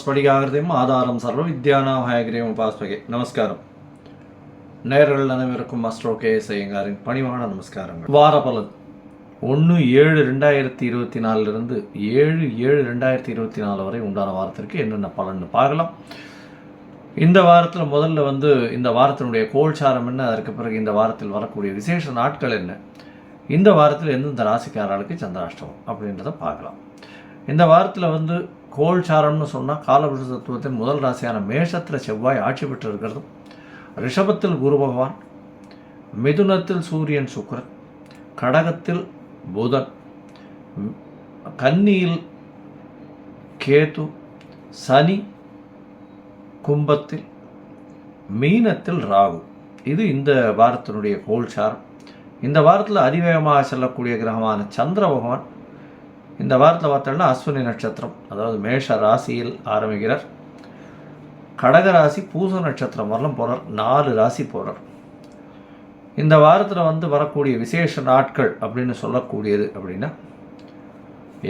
ஸ்படிகாகிருதியும் ஆதாரம் சர்வ வித்யானாமயகிரியும் உபாஸ்மகே நமஸ்காரம் நேரல் அனைவருக்கும் மஸ்ட்ரோ கே செய்யுங்காரின் பணிவான நமஸ்காரங்கள் வார பலன் ஒன்று ஏழு ரெண்டாயிரத்தி இருபத்தி நாலுலேருந்து ஏழு ஏழு ரெண்டாயிரத்தி இருபத்தி நாலு வரை உண்டான வாரத்திற்கு என்னென்ன பலன்னு பார்க்கலாம் இந்த வாரத்தில் முதல்ல வந்து இந்த வாரத்தினுடைய கோல்சாரம் என்ன? அதற்கு பிறகு இந்த வாரத்தில் வரக்கூடிய விசேஷ நாட்கள் என்ன? இந்த வாரத்தில் எந்தெந்த ராசிக்காரர்களுக்கு சந்திராஷ்டமம் அப்படின்றத பார்க்கலாம். இந்த வாரத்தில் வந்து கோல்சாரம்னு சொன்னால் காலபுருஷ தத்துவத்தின் முதல் ராசியான மேஷத்தில் செவ்வாய் ஆட்சி பெற்று இருக்கிறதும் ரிஷபத்தில் குரு பகவான் மிதுனத்தில் சூரியன் சுக்கரன் கடகத்தில் புதன் கன்னியில் கேது சனி கும்பத்தில் மீனத்தில் ராகு. இது இந்த வாரத்தினுடைய கோல்சாரம். இந்த வாரத்தில் அதிவேகமாக செல்லக்கூடிய கிரகமான சந்திர பகவான் இந்த வாரத்தில் பார்த்தோம்னா அஸ்வினி நட்சத்திரம் அதாவது மேஷ ராசியில் ஆரம்பிக்கிறார். கடக ராசி பூச நட்சத்திரம் வரலாம் போகிறார் நாலு ராசி போகிறார் இந்த வாரத்தில் வந்து வரக்கூடிய விசேஷ நாட்கள் அப்படின்னு சொல்லக்கூடியது அப்படின்னா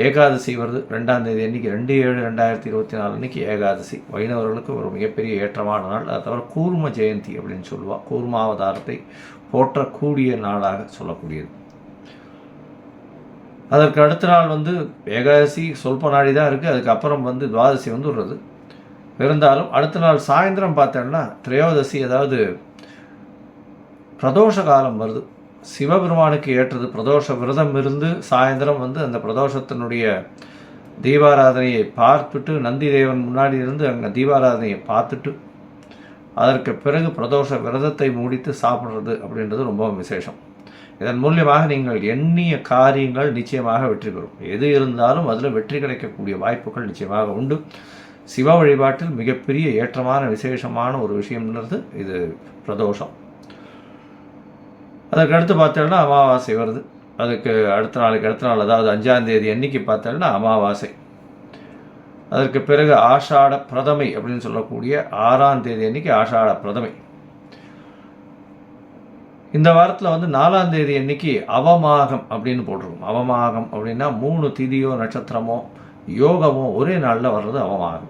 ஏகாதசி வருது. ரெண்டாம் தேதி அன்னைக்கு ரெண்டு ஏழு ரெண்டாயிரத்தி இருபத்தி நாலு அன்னைக்கு ஏகாதசி. வைணவர்களுக்கு ஒரு மிகப்பெரிய ஏற்றமான நாள். அதை தவிர கூர்ம ஜெயந்தி அப்படின்னு சொல்லுவாள் கூர்மாவதாரத்தை போற்றக்கூடிய நாளாக சொல்லக்கூடியது. அதற்கு அடுத்த நாள் வந்து ஏகாதசி சொல்ப நாடி தான் இருக்குது அதுக்கப்புறம் வந்து துவாதசி வந்து விடுறது இருந்தாலும் அடுத்த நாள் சாயந்தரம் பார்த்தோம்னா திரையோதசி அதாவது பிரதோஷ காலம் வருது. சிவபெருமானுக்கு ஏற்றது பிரதோஷ விரதம் இருந்து சாயந்தரம் வந்து அந்த பிரதோஷத்தினுடைய தீபாராதனையை பார்த்துட்டு நந்தி தேவன் முன்னாடி இருந்து அங்கே தீபாராதனையை பார்த்துட்டு அதற்கு பிறகு பிரதோஷ விரதத்தை முடித்து சாப்பிட்றது அப்படின்றது ரொம்ப விசேஷம். இதன் மூலியமாக நீங்கள் எண்ணிய காரியங்கள் நிச்சயமாக வெற்றி பெறும். எது இருந்தாலும் அதில் வெற்றி கிடைக்கக்கூடிய வாய்ப்புகள் நிச்சயமாக உண்டு. சிவ வழிபாட்டில் மிகப்பெரிய ஏற்றமான விசேஷமான ஒரு விஷயம்ன்றது இது பிரதோஷம். அதற்கு அடுத்து பார்த்தோம்னா அமாவாசை வருது. அதுக்கு அடுத்த நாளுக்கு அடுத்த நாள் அதாவது அஞ்சாம் தேதி அன்னைக்கு பார்த்தோம்னா அமாவாசை. அதற்கு பிறகு ஆஷாட பிரதமை அப்படின்னு சொல்லக்கூடிய ஆறாம் தேதி அன்னைக்கு ஆஷாட பிரதமை. இந்த வாரத்தில் வந்து நாலாம் தேதி அன்னைக்கு அவமாகம் அப்படின்னு போட்டிருக்கும். அவமாகம் அப்படின்னா மூணு திதியோ நட்சத்திரமோ யோகமோ ஒரே நாளில் வர்றது அவமாகம்.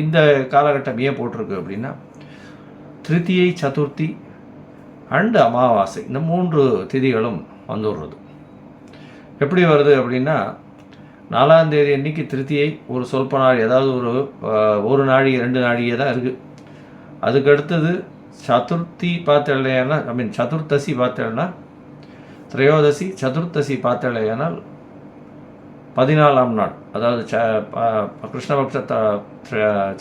இந்த காலகட்டம் ஏன் போட்டிருக்கு அப்படின்னா திருத்தியை சதுர்த்தி அண்டு அமாவாசை இந்த மூன்று திதிகளும் வந்துடுறது. எப்படி வருது அப்படின்னா நாலாம் தேதி அன்னைக்கு திருத்தியை ஒரு சொல்ப நாள் ஏதாவது ஒரு ஒரு நாழி ரெண்டு நாழிகை தான் இருக்குது அதுக்கு அடுத்தது சதுர்த்தி பார்த்தலையானால் ஐ மீன் சதுர்த்தசி பார்த்தேன்னா திரையோதசி சதுர்த்தசி பார்த்தலையானால் பதினாலாம் நாள் அதாவது ச ப- கிருஷ்ணபக்ஷ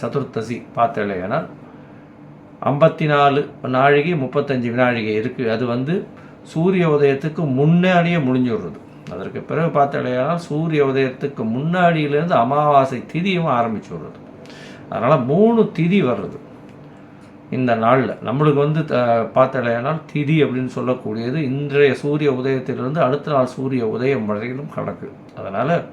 சதுர்த்தசி பார்த்தலையானால் ஐம்பத்தி நாலு நாழிகை முப்பத்தஞ்சு வினாழிகை இருக்குது அது வந்து சூரிய உதயத்துக்கு முன்னாடியே முடிஞ்சுடுறது. அதற்கு பிறகு பார்த்தலையானால் சூரிய உதயத்துக்கு முன்னாடியிலேருந்து அமாவாசை திதியும் ஆரம்பிச்சு விடுறது அதனால் மூணு திதி வர்றது. இந்த நாளில். நம்மளுக்கு வந்து த- பார்த்தலையானால் திதி அப்படின்னு சொல்லக்கூடியது இன்றைய சூரிய உதயத்திலிருந்து அடுத்த நாள் சூரிய உதயம் வரையிலும் கணக்கு. அதனால்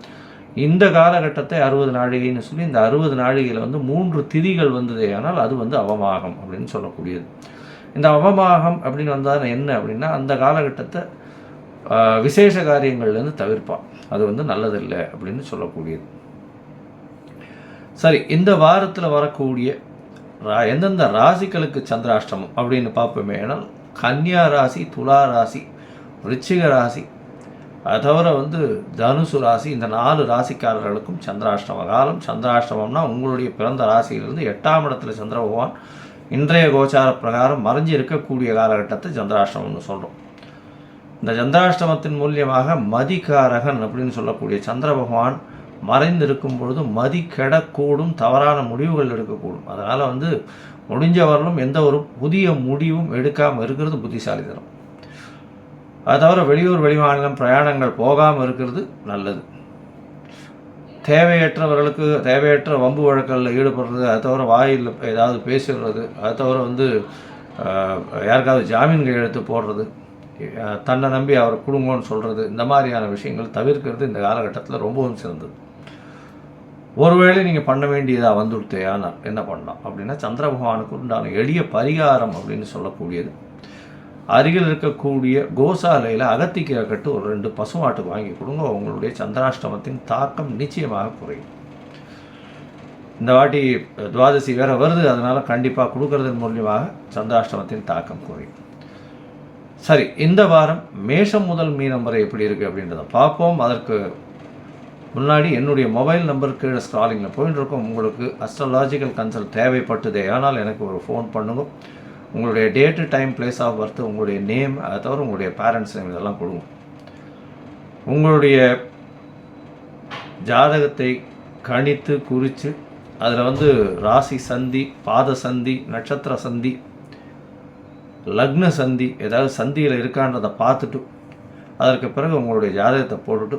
இந்த காலகட்டத்தை அறுபது நாழிகைன்னு சொல்லி இந்த அறுபது நாழிகையில் வந்து மூன்று திதிகள் வந்ததே ஆனால் அது வந்து அவமாகம் அப்படின்னு சொல்லக்கூடியது. இந்த அவமாகம் அப்படின்னு வந்தால் என்ன அப்படின்னா அந்த காலகட்டத்தை விசேஷ காரியங்கள்லேருந்து தவிர்ப்பான். அது வந்து நல்லதில்லை அப்படின்னு சொல்லக்கூடியது. சரி இந்த வாரத்தில் வரக்கூடிய ரா- எந்தெந்த ராசிகளுக்கு சந்திராஷ்டமம் அப்படின்னு பார்ப்போமே ஆனால் கன்னியா ராசி துலா ராசி விருச்சிக ராசி. அதை தவிர வந்து தனுசு ராசி இந்த நாலு ராசிக்காரர்களுக்கும் சந்திராஷ்டம காலம். சந்திராஷ்டமம்னா உங்களுடைய பிறந்த ராசியிலிருந்து எட்டாம் இடத்துல சந்திர பகவான் இன்றைய கோச்சார பிரகாரம் மறைஞ்சு இருக்கக்கூடிய காலகட்டத்தை சந்திராஷ்டமம்னு சொல்கிறோம் இந்த சந்திராஷ்டமத்தின் மூலியமாக மதிகாரகன் அப்படின்னு சொல்லக்கூடிய சந்திர பகவான் மறைந்திருக்கும் பொழுது மதி கெடக்கூடும் தவறான முடிவுகள் எடுக்கக்கூடும். அதனால் வந்து முடிஞ்ச வரலும் எந்த ஒரு புதிய முடிவும் எடுக்காமல் இருக்கிறது புத்திசாலித்தனம். அது தவிர வெளியூர் வெளிமாநிலம் பிரயாணங்கள் போகாமல் இருக்கிறது நல்லது. தேவையற்றவர்களுக்கு தேவையற்ற வம்பு வழக்கில் ஈடுபடுறது அது தவிர வாயில் ஏதாவது பேசிடுறது அது தவிர வந்து யாருக்காவது ஜாமீன் கையெழுத்து போடுறது தன்னை நம்பி அவர் குடும்பம்னு சொல்கிறது இந்த மாதிரியான விஷயங்கள் தவிர்க்கிறது இந்த காலகட்டத்தில் ரொம்பவும் சிறந்தது. ஒருவேளை நீங்கள் பண்ண வேண்டியதாக வந்துடுத்தே என்ன பண்ணலாம்? அப்படின்னா சந்திர பகவானுக்கு உண்டான எளிய பரிகாரம் அப்படின்னு சொல்லக்கூடியது. அருகில் இருக்கக்கூடிய கோசாலையில் அகத்திக்கீரை கட்டு ஒரு ரெண்டு பசுமாட்டுக்கு வாங்கி கொடுங்க. உங்களுடைய சந்திராஷ்டமத்தின் தாக்கம் நிச்சயமாக குறையும். இந்த வாட்டி துவாதசி வேற வருது. அதனால் கண்டிப்பாக கொடுக்கறதன் மூலியமாக சந்திராஷ்டமத்தின் தாக்கம் குறையும். சரி இந்த வாரம் மேஷம் முதல் மீனம் வரை எப்படி இருக்குது அப்படின்றத பார்ப்போம். அதற்கு முன்னாடி என்னுடைய மொபைல் நம்பருக்கு கீழே ஸ்க்ராலிங்கில் இருக்கோம் இருக்கும் உங்களுக்கு அஸ்ட்ராலாஜிக்கல் கன்சல்ட் தேவைப்பட்டதே ஆனால் எனக்கு ஒரு ஃபோன் பண்ணுங்க. உங்களுடைய date time place of birth உங்களுடைய நேம் அதை தவிர உங்களுடைய பேரண்ட்ஸ் நேம் இதெல்லாம் கொடுங்க. உங்களுடைய ஜாதகத்தை கணித்து குறித்து அதில் வந்து ராசி சந்தி பாத சந்தி நட்சத்திர சந்தி லக்ன சந்தி ஏதாவது சந்தியில் இருக்கான்றதை பார்த்துட்டு அதற்கு பிறகு உங்களுடைய ஜாதகத்தை போட்டுட்டு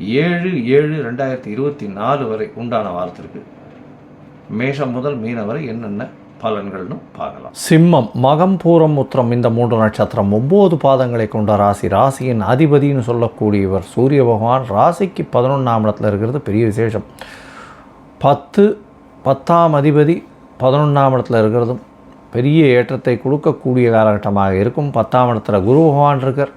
ஏழு ஏழு ரெண்டாயிரத்தி இருபத்தி நாலு வரை உண்டான வாரத்திற்கு மேஷம் முதல் மீன வரை என்னென்ன பலன்கள்னு பார்க்கலாம். சிம்மம் மகம் பூரம் உத்திரம் இந்த மூன்று நட்சத்திரம் ஒம்பது பாதங்களை கொண்ட ராசி ராசியின் அதிபதினு சொல்லக்கூடியவர் சூரிய பகவான் ராசிக்கு பதினொன்றாம் இடத்துல இருக்கிறது பெரிய விசேஷம். பத்து பத்தாம் அதிபதி பதினொன்றாம் இடத்துல இருக்கிறதும் பெரிய ஏற்றத்தை கொடுக்கக்கூடிய காலகட்டமாக இருக்கும். பத்தாம் இடத்துல குரு பகவான் இருக்கார்.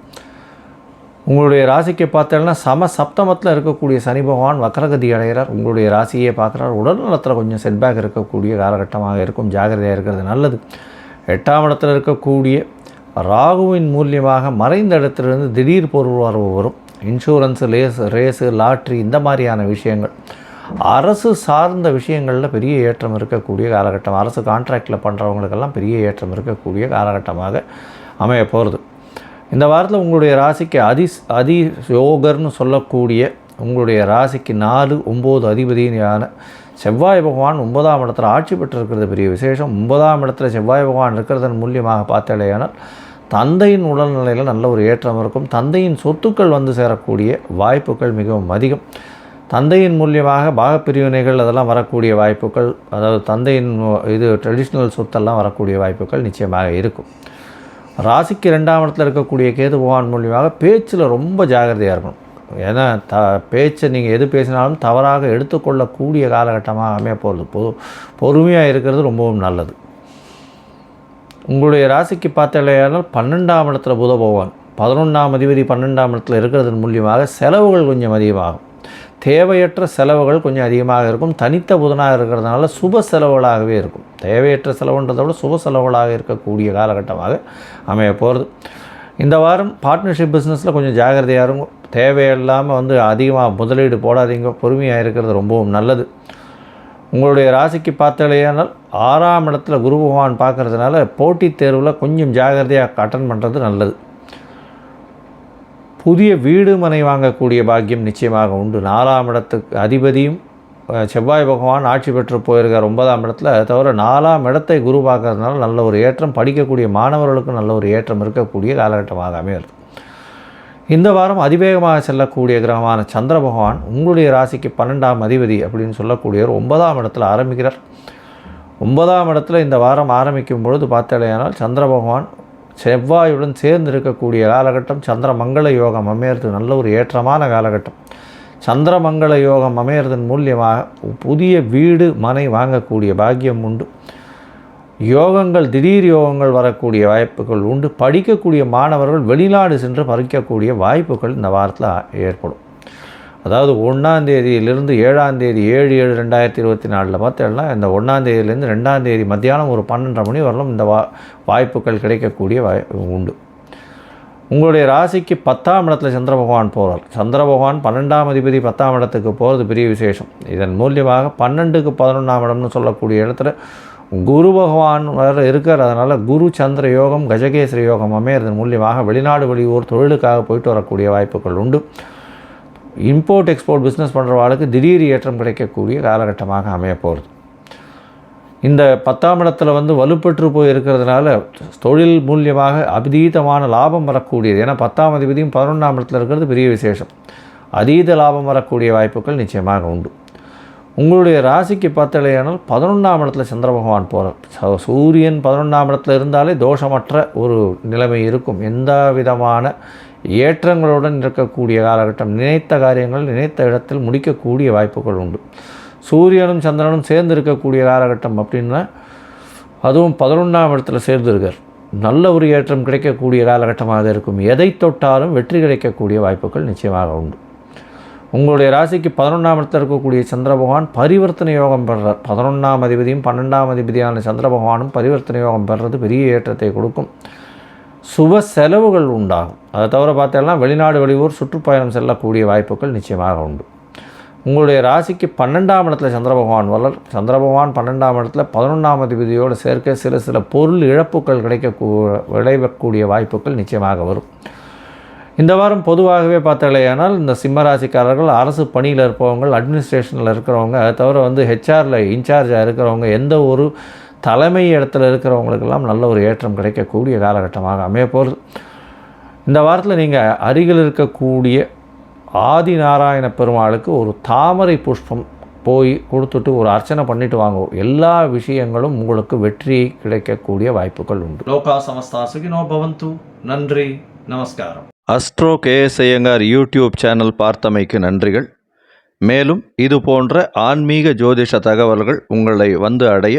உங்களுடைய ராசிக்கு பார்த்தீங்கன்னா சம சப்தமத்தில் இருக்கக்கூடிய சனி பகவான் வக்கரகதி அடைகிறார். உங்களுடைய ராசியை பார்க்குறார். உடல் நலத்தில் கொஞ்சம் செட்பேக் இருக்கக்கூடிய காலகட்டமாக இருக்கும். ஜாகிரதையாக இருக்கிறது நல்லது. எட்டாம் இடத்துல இருக்கக்கூடிய ராகுவின் மூலியமாக மறைந்த இடத்திலிருந்து திடீர் பொருள் வரவு வரும். இன்சூரன்ஸு லேஸ் ரேஸு லாட்ரி இந்த மாதிரியான விஷயங்கள். அரசு சார்ந்த விஷயங்களில் பெரிய ஏற்றம் இருக்கக்கூடிய காலகட்டம். அரசு கான்ட்ராக்டில் பண்ணுறவங்களுக்கெல்லாம் பெரிய ஏற்றம் இருக்கக்கூடிய காலகட்டமாக அமைய போகிறது இந்த வாரத்தில் உங்களுடைய ராசிக்கு அதி அதி யோகர்னு சொல்லக்கூடிய உங்களுடைய ராசிக்கு நாலு ஒம்பது அதிபதியான செவ்வாய் பகவான் ஒன்பதாம் இடத்துல ஆட்சி பெற்றிருக்கிறது. பெரிய விசேஷம். ஒன்பதாம் இடத்துல செவ்வாய் பகவான் இருக்கிறதன் மூலியமாக பார்த்தாலேயானால் தந்தையின் உடல்நிலையில் நல்ல ஒரு ஏற்றம் இருக்கும். தந்தையின் சொத்துக்கள் வந்து சேரக்கூடிய வாய்ப்புகள் மிகவும் அதிகம். தந்தையின் மூலியமாக பாகப்பிரிவினைகள் அதெல்லாம் வரக்கூடிய வாய்ப்புகள் அதாவது தந்தையின் இது ட்ரெடிஷ்னல் சொத்தெல்லாம் வரக்கூடிய வாய்ப்புகள் நிச்சயமாக இருக்கும். ராசிக்கு ரெண்டாம் இடத்துல இருக்கக்கூடிய கேது பகவான் மூலியமாக பேச்சில் ரொம்ப ஜாகிரதையாக இருக்கணும். ஏன்னா த பேச்சை நீங்கள் எது பேசினாலும் தவறாக எடுத்துக்கொள்ளக்கூடிய காலகட்டமாக அமைய போகிறது பொ பொறுமையாக இருக்கிறது ரொம்பவும் நல்லது. உங்களுடைய ராசிக்கு பார்த்தாலேயானால் பன்னெண்டாம் இடத்துல புத பகவான் பதினொன்றாம் அதிபதி பன்னெண்டாம் இடத்துல இருக்கிறதன் மூலியமாக செலவுகள் கொஞ்சம் அதிகமாகும். தேவையற்ற செலவுகள் கொஞ்சம் அதிகமாக இருக்கும். தனித்த புதனாக இருக்கிறதுனால சுப செலவுகளாகவே இருக்கும். தேவையற்ற செலவுன்றதை விட சுப செலவுகளாக இருக்கக்கூடிய காலகட்டமாக அமைய போகிறது இந்த வாரம் பார்ட்னர்ஷிப் பிஸ்னஸில் கொஞ்சம் ஜாகிரதையாக இருக்கும் தேவையில்லாமல் வந்து அதிகமாக முதலீடு போடாதீங்க. பொறுமையாக இருக்கிறது ரொம்பவும் நல்லது. உங்களுடைய ராசிக்கு பார்த்தாலேயானால் ஆறாம் இடத்துல குரு பகவான் பார்க்குறதுனால போட்டித் தேர்வில் கொஞ்சம் ஜாகிரதையாக அட்டன் பண்ணுறது நல்லது. புதிய வீடு மனை வாங்கக்கூடிய பாக்கியம் நிச்சயமாக உண்டு. நாலாம் இடத்துக்கு அதிபதியும் செவ்வாய் பகவான் ஆட்சி பெற்று போயிருக்கார் ஒன்பதாம் இடத்துல. தவிர நாலாம் இடத்தை குரு பார்க்கறதுனால நல்ல ஒரு ஏற்றம் படிக்கக்கூடிய மாணவர்களுக்கு நல்ல ஒரு ஏற்றம் இருக்கக்கூடிய காலகட்டமாக அமையிறது இந்த வாரம் அதிவேகமாக செல்லக்கூடிய கிரகமான சந்திர பகவான் உங்களுடைய ராசிக்கு பன்னெண்டாம் அதிபதி அப்படின்னு சொல்லக்கூடியவர் ஒன்பதாம் இடத்துல ஆரம்பிக்கிறார். ஒன்பதாம் இடத்துல இந்த வாரம் ஆரம்பிக்கும் பொழுது பார்த்தாலேயானால் சந்திர பகவான் செவ்வாயுடன் சேர்ந்து இருக்கக்கூடிய காலகட்டம் சந்திர மங்கள யோகம் அமையிறது நல்ல ஒரு ஏற்றமான காலகட்டம். சந்திர மங்கள யோகம் அமையிறதன் மூலியமாக புதிய வீடு மனை வாங்கக்கூடிய பாக்கியம் உண்டு. யோகங்கள் திடீர் யோகங்கள் வரக்கூடிய வாய்ப்புகள் உண்டு. படிக்கக்கூடிய மாணவர்கள் வெளிநாடு சென்று பறிக்கக்கூடிய வாய்ப்புகள் இந்த வாரத்தில் ஏற்படும். அதாவது ஒன்றாந்தேதியிலிருந்து ஏழாந்தேதி ஏழு ஏழு ரெண்டாயிரத்தி இருபத்தி நாலில் பார்த்தோம்னா இந்த ஒன்றாந்தேதியிலேருந்து ரெண்டாந்தேதி மத்தியானம் ஒரு பன்னெண்டரை மணி வரலும் இந்த வா வாய்ப்புகள் கிடைக்கக்கூடிய வாய் உண்டு. உங்களுடைய ராசிக்கு பத்தாம் இடத்துல சந்திர பகவான் போகிறார் சந்திர பகவான் பன்னெண்டாம் அதிபதி பத்தாம் இடத்துக்கு போகிறது பெரிய விசேஷம். இதன் மூலியமாக பன்னெண்டுக்கு பதினொன்றாம் இடம்னு சொல்லக்கூடிய இடத்துல குரு பகவான் வேறு இருக்கார். அதனால் குரு சந்திர யோகம் கஜகேசரி யோகம் அமையறதன் மூலியமாக வெளிநாடு வெளியூர் தொழிலுக்காக போயிட்டு வரக்கூடிய வாய்ப்புகள் உண்டு. இம்போர்ட் எக்ஸ்போர்ட் பிஸ்னஸ் பண்ணுறவாளுக்கு திடீர் ஏற்றம் கிடைக்கக்கூடிய காலகட்டமாக அமைய போகிறது இந்த பத்தாம் இடத்துல வந்து வலுப்பெற்று போய் இருக்கிறதுனால தொழில் மூலியமாக அதீதமான லாபம் வரக்கூடியது. ஏன்னா பத்தாம் அதிபதியும் பதினொன்றாம் இடத்துல இருக்கிறது பெரிய விசேஷம். அதீத லாபம் வரக்கூடிய வாய்ப்புகள் நிச்சயமாக உண்டு. உங்களுடைய ராசிக்கு பார்த்தலையானால் பதினொன்றாம் இடத்துல சந்திர பகவான் போகிறார் சூரியன் பதினொன்றாம் இடத்துல இருந்தாலே தோஷமற்ற ஒரு நிலைமை இருக்கும். எந்த விதமான ஏற்றங்களுடன் இருக்கக்கூடிய காலகட்டம் நினைத்த காரியங்கள் நினைத்த இடத்தில் முடிக்கக்கூடிய வாய்ப்புகள் உண்டு. சூரியனும் சந்திரனும் சேர்ந்து இருக்கக்கூடிய காலகட்டம் அப்படின்னா அதுவும் பதினொன்றாம் இடத்துல சேர்ந்திருக்கார் நல்ல ஒரு ஏற்றம் கிடைக்கக்கூடிய காலகட்டமாக இருக்கும். எதை தொட்டாலும் வெற்றி கிடைக்கக்கூடிய வாய்ப்புகள் நிச்சயமாக உண்டு. உங்களுடைய ராசிக்கு பதினொன்றாம் இடத்தில் இருக்கக்கூடிய சந்திர பகவான் பரிவர்த்தனை யோகம் பெறுறார். பதினொன்றாம் அதிபதியும் பன்னெண்டாம் அதிபதியான சந்திர பகவானும் பரிவர்த்தனை யோகம் பெறுறது பெரிய ஏற்றத்தை கொடுக்கும். சுப செலவுகள் உண்டாகும். அதை தவிர பார்த்தீங்கன்னா வெளிநாடு வெளியூர் சுற்றுப்பயணம் செல்லக்கூடிய வாய்ப்புகள் நிச்சயமாக உண்டு. உங்களுடைய ராசிக்கு பன்னெண்டாம் இடத்துல சந்திர பகவான் வளர். சந்திர பகவான் பன்னெண்டாம் இடத்துல பதினொன்றாம் அதிபதியோடு சேர்க்க சில சில பொருள் இழப்புகள் கிடைக்க விளைவக்கூடிய வாய்ப்புகள் நிச்சயமாக வரும். இந்த வாரம் பொதுவாகவே பார்த்தாலேயானால் இந்த சிம்ம ராசிக்காரர்கள் அரசு பணியில் இருப்பவங்க அட்மினிஸ்ட்ரேஷனில் இருக்கிறவங்க அதை தவிர வந்து ஹெச்ஆரில் இன்சார்ஜாக இருக்கிறவங்க எந்த ஒரு தலைமை இடத்துல இருக்கிறவங்களுக்கெல்லாம் நல்ல ஒரு ஏற்றம் கிடைக்கக்கூடிய காலகட்டமாக அமைய போகிறது. இந்த வாரத்தில் நீங்கள் அருகில் இருக்கக்கூடிய ஆதி நாராயண பெருமாளுக்கு ஒரு தாமரை புஷ்பம் போய் கொடுத்துட்டு ஒரு அர்ச்சனை பண்ணிட்டு வாங்க. எல்லா விஷயங்களும் உங்களுக்கு வெற்றி கிடைக்கக்கூடிய வாய்ப்புகள் உண்டு. லோகா சமஸ்தா சுகினோ பவந்து. நன்றி நமஸ்காரம். Astro KS Iyengar YouTube channel பார்த்தமைக்கு நன்றிகள். மேலும் இது போன்ற ஆன்மீக ஜோதிஷ தகவல்கள் உங்களை வந்து அடைய